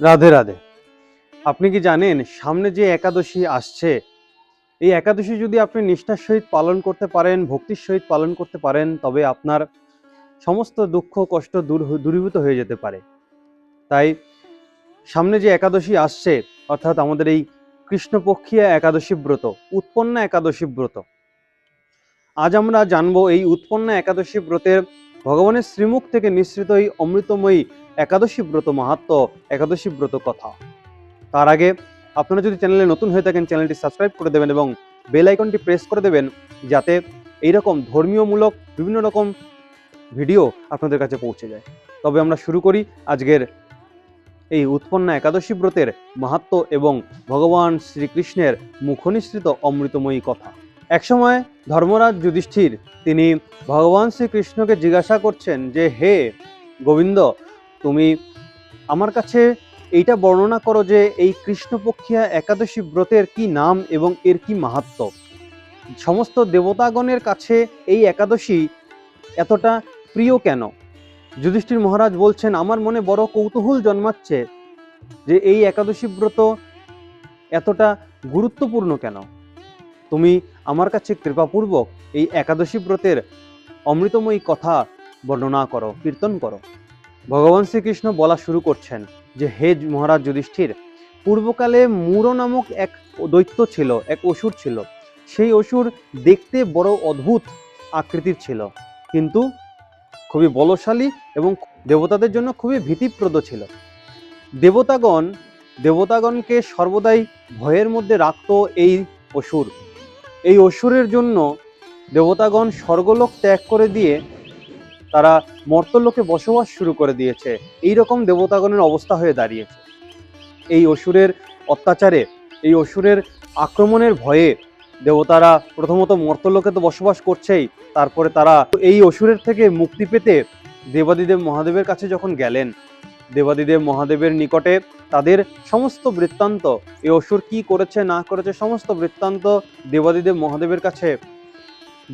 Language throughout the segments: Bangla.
রাধে রাধে। আপনি কি জানেন, সামনে যে একাদশী আসছে, এই একাদশী যদি আপনি নিষ্ঠার সহিত পালন করতে পারেন, ভক্তির সহিত পালন করতে পারেন, তবে আপনার সমস্ত দুঃখ, কষ্ট দূর দূরীভূত হয়ে যেতে পারে। তাই সামনে যে একাদশী আসছে, অর্থাৎ আমাদের এই কৃষ্ণপক্ষীয় একাদশী ব্রত, উৎপন্ন একাদশী ব্রত, আজ আমরা জানব এই উৎপন্ন একাদশী ব্রতের ভগবানের শ্রীমুখ থেকে নিঃসৃত এই অমৃতময়ী একাদশী ব্রত মাহাত্ম, একাদশী ব্রত কথা। তার আগে আপনারা যদি চ্যানেলে নতুন হয়ে থাকেন, চ্যানেলটি সাবস্ক্রাইব করে দেবেন এবং বেল আইকনটি প্রেস করে দেবেন যাতে এইরকম ধর্মীয়মূলক বিভিন্ন রকম ভিডিও আপনাদের কাছে পৌঁছে যায়। তবে আমরা শুরু করি আজকের এই উৎপন্ন একাদশী ব্রতের মাহাত্ম এবং ভগবান শ্রীকৃষ্ণের মুখনিসৃত অমৃতময়ী কথা। একসময় ধর্মরাজ যুধিষ্ঠির, তিনি ভগবান শ্রীকৃষ্ণকে জিজ্ঞাসা করছেন যে, হে গোবিন্দ, তুমি আমার কাছে এইটা বর্ণনা করো যে, এই কৃষ্ণপক্ষিয়া একাদশী ব্রতের কি নাম এবং এর কি মাহাত্ম? সমস্ত দেবতাগণের কাছে এই একাদশী এতটা প্রিয় কেন? যুধিষ্ঠির মহারাজ বলছেন, আমার মনে বড় কৌতূহল জন্মাচ্ছে যে, এই একাদশী ব্রত এতটা গুরুত্বপূর্ণ কেন? তুমি আমার কাছে কৃপাপূর্বক এই একাদশী ব্রতের অমৃতময়ী কথা বর্ণনা করো, কীর্তন করো। ভগবান শ্রীকৃষ্ণ বলা শুরু করছেন যে, হে মহারাজ যুধিষ্ঠির, পূর্বকালে মূর নামক এক দৈত্য ছিল, এক অসুর ছিল। সেই অসুর দেখতে বড় অদ্ভুত আকৃতির ছিল। কিন্তু খুবই বলশালী এবং দেবতাদের জন্য খুবই ভীতিপ্রদ ছিল। দেবতাগণ, দেবতাগণকে সর্বদাই ভয়ের মধ্যে রাখত এই অসুর। এই অসুরের জন্য দেবতাগণ স্বর্গলোক ত্যাগ করে দিয়ে তারা মর্তলোকে বসবাস শুরু করে দিয়েছে। এই রকম দেবতাগণের অবস্থা হয়ে দাঁড়িয়েছে। এই অসুরের অত্যাচারে, এই অসুরের আক্রমণের ভয়ে দেবতারা প্রথমত মর্তলোকে তো বসবাস করছেই, তারপরে তারা এই অসুরের থেকে মুক্তি পেতে দেবাদিদেব মহাদেবের কাছে যখন গেলেন দেবাদিদেব মহাদেবের নিকটে তাদের সমস্ত বৃত্তান্ত, এই অসুর কি করেছে, না করেছে, সমস্ত বৃত্তান্ত দেবাদিদেব মহাদেবের কাছে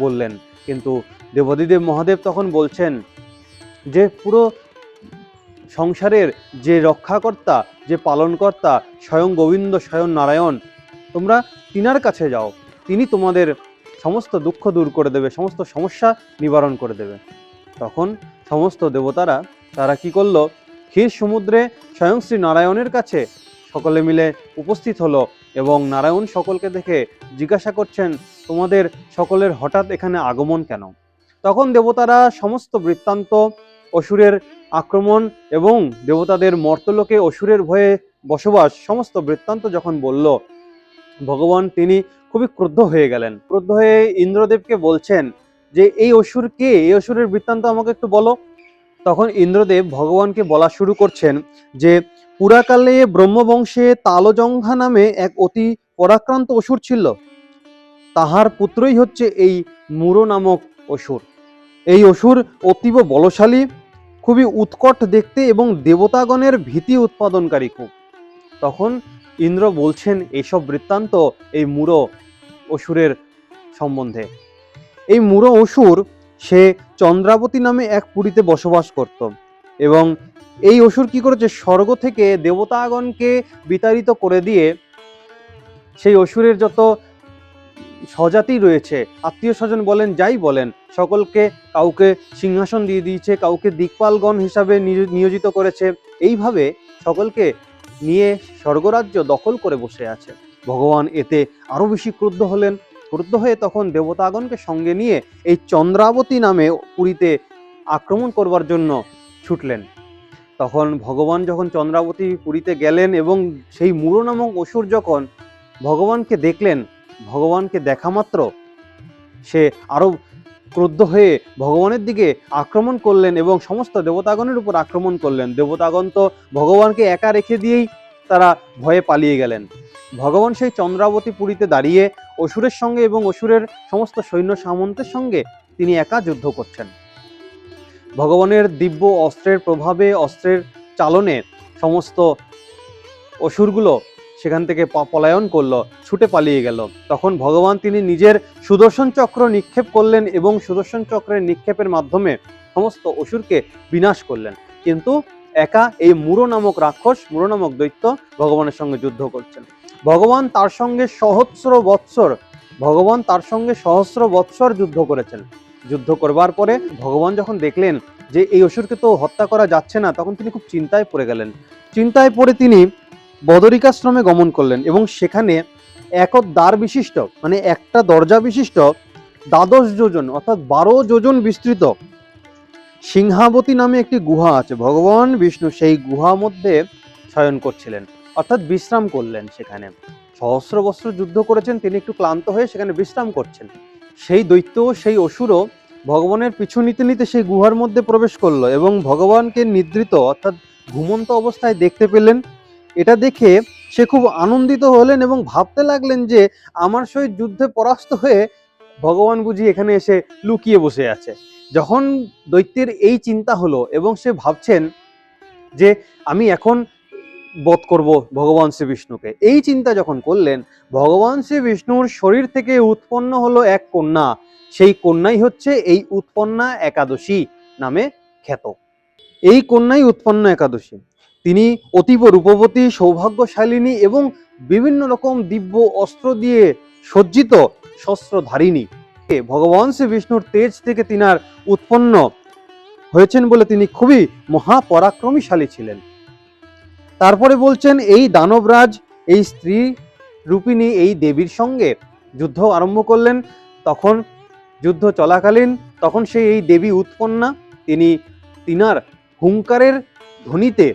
বললেন। কিন্তু দেবাদিদেব মহাদেব তখন বলছেন যে, পুরো সংসারের যে রক্ষাকর্তা, যে পালনকর্তা, স্বয়ং গোবিন্দ, স্বয়ং নারায়ণ, তোমরা তিনার কাছে যাও। তিনি তোমাদের সমস্ত দুঃখ দূর করে দেবে, সমস্ত সমস্যা নিবারণ করে দেবে। তখন সমস্ত দেবতারা তারা কি করল? ক্ষীর সমুদ্রে স্বয়ং শ্রী নারায়ণের কাছে সকলে মিলে উপস্থিত হলো এবং নারায়ণ সকলকে দেখে জিজ্ঞাসা করছেন, তোমাদের সকলের হঠাৎ এখানে আগমন কেন? তখন দেবতারা সমস্ত বৃত্তান্ত, অসুরের আক্রমণ এবং দেবতাদের মর্তলোকে অসুরের ভয়ে বসবাস সমস্ত বৃত্তান্ত যখন বলল, ভগবান তিনি খুবই ক্রুদ্ধ হয়ে গেলেন। ক্রুদ্ধ হয়ে ইন্দ্রদেবকে বলছেন যে, এই অসুর কে? এই অসুরের বৃত্তান্ত আমাকে একটু বলো। তখন ইন্দ্রদেব ভগবানকে বলা শুরু করছেন যে, পুরাকালে ব্রহ্মবংশে তালজঙ্ঘা নামে এক অতি পরাক্রান্ত অসুর ছিল। তাহার পুত্রই হচ্ছে এই মুরো নামক অসুর। এই অসুর অতীব বলশালী, খুবই উৎকট দেখতে এবং দেবতাগণের ভীতি উৎপাদনকারী খুব। তখন ইন্দ্র বলছেন এইসব বৃত্তান্ত এই মুরো অসুরের সম্বন্ধে। এই মুরো অসুর সে চন্দ্রাবতী নামে এক পুরীতে বসবাস করত এবং এই অসুর কি করেছে? স্বর্গ থেকে দেবতাগণকে বিতাড়িত করে দিয়ে সেই অসুরের যত স্বজাতি রয়েছে, আত্মীয় স্বজন বলেন, যাই বলেন, সকলকে কাউকে সিংহাসন দিয়ে দিয়েছে, কাউকে দিকপালগণ হিসাবে নিয়োজিত করেছে, এইভাবে সকলকে নিয়ে স্বর্গরাজ্য দখল করে বসে আছে। ভগবান এতে আরও বেশি ক্রুদ্ধ হলেন। ক্রুদ্ধ হয়ে তখন দেবতাগণকে সঙ্গে নিয়ে এই চন্দ্রাবতী নামে পুরীতে আক্রমণ করবার জন্য ছুটলেন। তখন ভগবান যখন চন্দ্রাবতী পুরীতে গেলেন এবং সেই মূঢ় নামক অসুর যখন ভগবানকে দেখলেন, ভগবানকে দেখা মাত্র, সে আরও ক্রুদ্ধ হয়ে ভগবানের দিকে আক্রমণ করলেন এবং সমস্ত দেবতাগণের উপর আক্রমণ করলেন। দেবতাগণ তো ভগবানকে একা রেখে দিয়েই তারা ভয়ে পালিয়ে গেলেন। ভগবান সেই চন্দ্রাবতী পুরীতে দাঁড়িয়ে অসুরের সঙ্গে এবং অসুরের সমস্ত সৈন্য সামন্তের সঙ্গে তিনি একা যুদ্ধ করছেন। ভগবানের দিব্য অস্ত্রের প্রভাবে, অস্ত্রের চালনে সমস্ত অসুরগুলো সেখান থেকে পলায়ন করল, ছুটে পালিয়ে গেল। তখন ভগবান তিনি নিজের সুদর্শন চক্র নিক্ষেপ করলেন এবং সুদর্শন চক্রের নিক্ষেপের মাধ্যমে সমস্ত অসুরকে বিনাশ করলেন। কিন্তু একা এই মুরো নামক রাক্ষস, মুরো নামক দৈত্য ভগবানের সঙ্গে যুদ্ধ করছেন। ভগবান তার সঙ্গে সহস্র বৎসর, ভগবান তার সঙ্গে সহস্র বৎসর যুদ্ধ করেছেন। যুদ্ধ করবার পরে ভগবান যখন দেখলেন যে এই অসুরকে তো হত্যা করা যাচ্ছে না, তখন তিনি খুব চিন্তায় পড়ে গেলেন। চিন্তায় পড়ে তিনি বদরিকাশ্রমে গমন করলেন এবং সেখানে এক দ্বার বিশিষ্ট মানে একটা দরজা বিশিষ্ট, দ্বাদশ যোজন, অর্থাৎ বারো যোজন বিস্তৃত সিংহাবতী নামে একটি গুহা আছে। ভগবান বিষ্ণু সেই গুহা মধ্যে শয়ন করছিলেন, অর্থাৎ বিশ্রাম করলেন সেখানে। সহস্র বস্ত্র যুদ্ধ করেছেন, তিনি একটু ক্লান্ত হয়ে সেখানে বিশ্রাম করছেন। সেই দৈত্য, সেই অসুরও ভগবানের পিছু নিতে নিতে সেই গুহার মধ্যে প্রবেশ করল এবং ভগবানকে নিদ্রিত, অর্থাৎ ঘুমন্ত অবস্থায় দেখতে পেলেন। এটা দেখে সে খুব আনন্দিত হলেন এবং ভাবতে লাগলেন যে, আমার সহিত যুদ্ধে পরাস্ত হয়ে ভগবান বুঝি এখানে এসে লুকিয়ে বসে আছে। যখন দৈত্যের এই চিন্তা হলো এবং সে ভাবছেন যে আমি এখন বধ করব ভগবান শ্রী বিষ্ণুকে, এই চিন্তা যখন করলেন, ভগবান শ্রী বিষ্ণুর শরীর থেকে উৎপন্ন হলো এক কন্যা। সেই কন্যাই হচ্ছে এই উৎপন্না একাদশী নামে খ্যাত। এই কন্যাই উৎপন্ন একাদশী। তিনি অতীব রূপবতী, সৌভাগ্যশালিনী এবং বিভিন্ন রকম দিব্য অস্ত্র দিয়ে সজ্জিত শস্ত্রধারিণী। ভগবান শ্রী বিষ্ণুর তেজ থেকে তিনার উৎপন্ন হয়েছেন বলে তিনি খুবই মহাপরাক্রমীশালী ছিলেন। তারপরে বলছেন, এই দানবরাজ, এই স্ত্রী রূপিণী এই দেবীর সঙ্গে যুদ্ধ আরম্ভ করলেন। তখন যুদ্ধ চলাকালীন, তখন সেই এই দেবী উৎপন্না, তিনি তিনার হুঙ্কারের ধ্বনিতে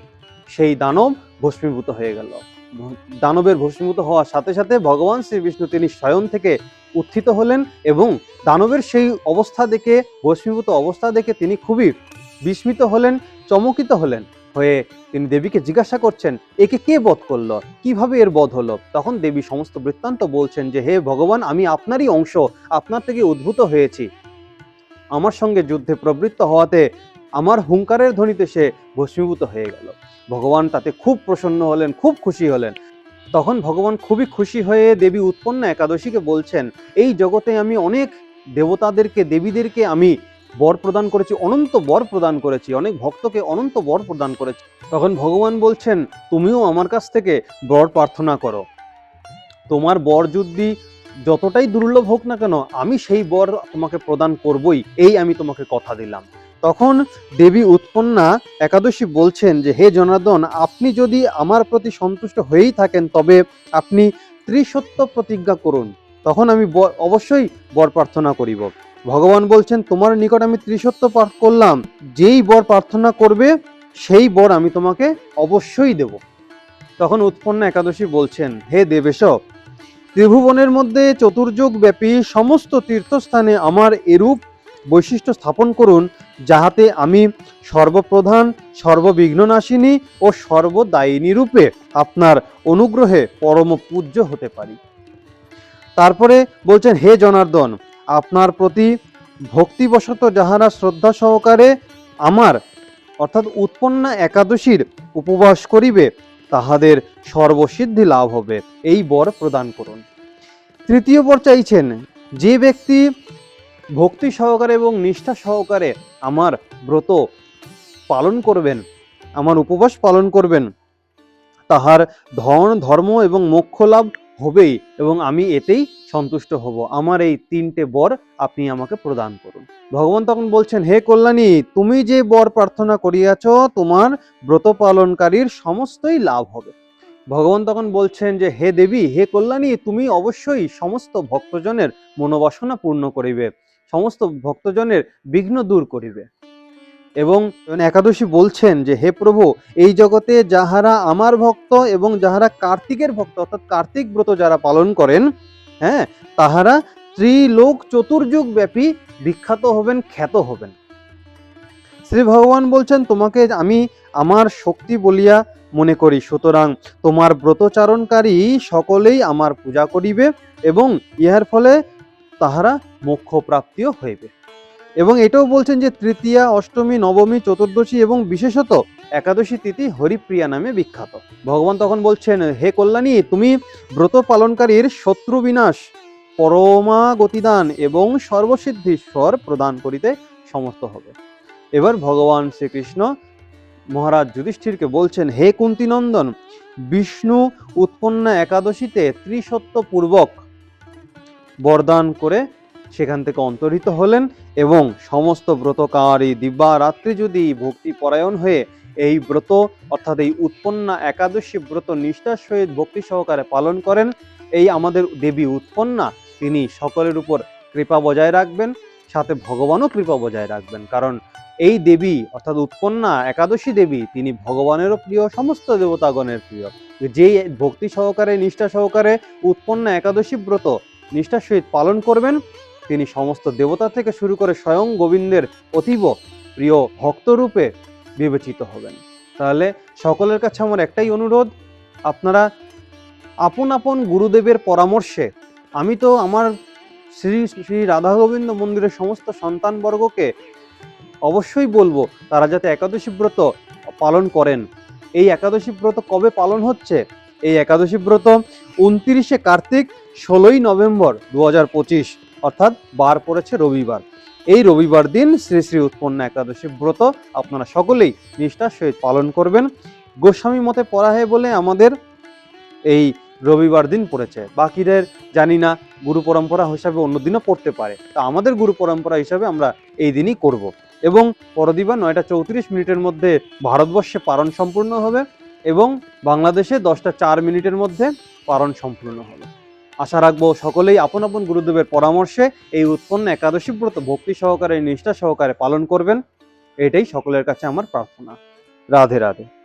সেই দানব ভস্মীভূত হয়ে গেল। দানবের ভস্মীভূত হওয়ার সাথে সাথে ভগবান শ্রী বিষ্ণু তিনি স্বয়ং থেকে উত্থিত হলেন এবং দানবের সেই অবস্থা দেখে, ভস্মীভূত অবস্থা দেখে তিনি খুবই বিস্মিত হলেন, চমকিত হলেন। হয়ে তিনি দেবীকে জিজ্ঞাসা করছেন, একে কে বধ করল? কীভাবে এর বধ হলো? তখন দেবী সমস্ত বৃত্তান্ত বলছেন যে, হে ভগবান, আমি আপনারই অংশ, আপনার থেকে উদ্ভূত হয়েছি। আমার সঙ্গে যুদ্ধে প্রবৃত্ত হওয়াতে আমার হুঙ্কারের ধ্বনিতে সে ভস্মীভূত হয়ে গেল। ভগবান তাতে খুব প্রসন্ন হলেন, খুব খুশি হলেন। তখন ভগবান খুবই খুশি হয়ে দেবী উৎপন্ন একাদশীকে বলছেন, এই জগতে আমি অনেক দেবতাদেরকে, দেবীদেরকে আমি বর প্রদান করেছি, অনন্ত বর প্রদান করেছি, অনেক ভক্তকে অনন্ত বর প্রদান করেছি। তখন ভগবান বলছেন, তুমিও আমার কাছ থেকে বর প্রার্থনা করো। তোমার বর যদি যতটাই দুর্লভ হোক না কেন, আমি সেই বর তোমাকে প্রদান করবই, এই আমি তোমাকে কথা দিলাম। তখন দেবী উৎপন্না একাদশী বলছেন যে, হে জনার্দন, আপনি যদি আমার প্রতি সন্তুষ্ট হয়েই থাকেন, তবে আপনি ত্রিসত্য প্রতিজ্ঞা করুন। তখন আমি অবশ্যই বর প্রার্থনা করিব। ভগবান বলছেন, তোমার নিকট আমি ত্রিসত্য পাঠ করলাম। যেই বর প্রার্থনা করবে, সেই বর আমি তোমাকে অবশ্যই দেব। তখন উৎপন্ন একাদশী বলছেন, হে দেবেশ, ত্রিভুবনের মধ্যে চতুর্যুগ ব্যাপী সমস্ত তীর্থস্থানে আমার এরূপ বৈশিষ্ট্য স্থাপন করুন যাহাতে আমি সর্বপ্রধান, সর্ববিঘ্ননাশিনী ও সর্বদায়িনী রূপে আপনার অনুগ্রহে পরম পূজ্য হতে পারি। তারপরে বলছেন, হে জনার্দন, আপনার প্রতি ভক্তিবশত যাহারা শ্রদ্ধা সহকারে আমার, অর্থাৎ উৎপন্না একাদশীর উপবাস করিবে, তাহাদের সর্বসিদ্ধি লাভ হবে। এই বর প্রদান করুন। তৃতীয় বর চাইছেন, যে ব্যক্তি ভক্তি সহকারে এবং নিষ্ঠা সহকারে আমার ব্রত পালন করবেন, আমার উপবাস পালন করবেন। তাহার ধন, ধর্ম এবং মোক্ষ লাভ হবেই এবং আমি এতেই সন্তুষ্ট হব। আমার এই তিনটে বর আপনি আমাকে প্রদান করুন। ভগবান তখন বলছেন, হে কল্যাণী, তুমি যে বর প্রার্থনা করিয়াছ, তোমার ব্রত পালনকারীর সমস্তই লাভ হবে। ভগবান তখন বলছেন যে, হে দেবী, হে কল্যাণী, তুমি অবশ্যই সমস্ত ভক্তজনের মনোবাসনা পূর্ণ করিবে। সমস্ত ভক্তজনের বিঘ্ন দূর করিবে। এবং একাদশী বলছেন যে, হে প্রভু, এই জগতে যাহারা আমার ভক্ত এবং যাহারা কার্তিকের ভক্ত, অর্থাৎ কার্তিক ব্রত যারা পালন করেন হ্যাঁ তাহারা ত্রিলোক চতুর্যুগ ব্যাপী বিখ্যাত হবেন, খ্যাত হবেন। শ্রী ভগবান বলছেন, তোমাকে আমি আমার শক্তি বলিয়া মনে করি, সুতরাং তোমার ব্রতচারণকারী সকলেই আমার পূজা করিবে এবং ইহার ফলে তাহারা মোক্ষ প্রাপ্তিও হইবে। এবং এটাও বলছেন যে তৃতীয়া, অষ্টমী, নবমী, চতুর্দশী এবং বিশেষত একাদশী তিথি হরিপ্রিয়া নামে বিখ্যাত। ভগবান তখন বলছেন, হে কল্যাণী, তুমি ব্রত পালনকারীর শত্রু বিনাশ পরমা গতিদান এবং সর্বসিদ্ধিশ্বর প্রদান করিতে সমস্ত হবে। এবার ভগবান শ্রীকৃষ্ণ মহারাজ যুধিষ্ঠিরকে বলছেন, হে কুন্তিনন্দন, বিষ্ণু উৎপন্ন একাদশীতে ত্রিসত্য পূর্বক বরদান করে সেখান থেকে অন্তর্হিত হলেন এবং সমস্ত ব্রতকারী দিব্যা রাত্রি যদি ভক্তি পরায়ণ হয়ে এই ব্রত, অর্থাৎ এই উৎপন্না একাদশী ব্রত নিষ্ঠার সহিত ভক্তি সহকারে পালন করেন, এই আমাদের দেবী উৎপন্না, তিনি সকলের উপর কৃপা বজায় রাখবেন, সাথে ভগবানও কৃপা বজায় রাখবেন। কারণ এই দেবী, অর্থাৎ উৎপন্না একাদশী দেবী, তিনি ভগবানেরও প্রিয়, সমস্ত দেবতাগণের প্রিয়। যেই ভক্তি সহকারে, নিষ্ঠা সহকারে উৎপন্না একাদশী ব্রত নিষ্ঠার সহিত পালন করবেন। তিনি সমস্ত দেবতা থেকে শুরু করে স্বয়ং গোবিন্দের অতীব প্রিয় ভক্তরূপে বিবেচিত হবেন। তাহলে সকলের কাছে আমার একটাই অনুরোধ, আপনারা আপন আপন গুরুদেবের পরামর্শে, আমি তো আমার শ্রী শ্রী রাধা গোবিন্দ মন্দিরের সমস্ত সন্তানবর্গকে অবশ্যই বলব, তারা যাতে একাদশী ব্রত পালন করেন। এই একাদশী ব্রত কবে পালন হচ্ছে? এই একাদশী ব্রত উনত্রিশে কার্তিক, ষোলোই নভেম্বর দু হাজার পঁচিশ, অর্থাৎ বার পড়েছে রবিবার। এই রবিবার দিন শ্রী শ্রী উৎপন্ন একাদশী ব্রত আপনারা সকলেই নিষ্ঠার সহিত পালন করবেন। গোস্বামী মতে পড়া হয় বলে আমাদের এই রবিবার দিন পড়েছে। বাকিদের জানি না, গুরু পরম্পরা হিসাবে অন্য দিনও পড়তে পারে। তা আমাদের গুরু পরম্পরা হিসাবে আমরা এই দিনই করব। এবং পরদিবা নয়টা চৌত্রিশ মিনিটের মধ্যে ভারতবর্ষে পারণ সম্পূর্ণ হবে এবং বাংলাদেশে দশটা চার মিনিটের মধ্যে পারণ সম্পূর্ণ হলো। আশা রাখব সকলেই আপন আপন গুরুদেবের পরামর্শে এই উৎপন্ন একাদশী ব্রত ভক্তি সহকারে, নিষ্ঠা সহকারে পালন করবেন। এটাই সকলের কাছে আমার প্রার্থনা। রাধে রাধে।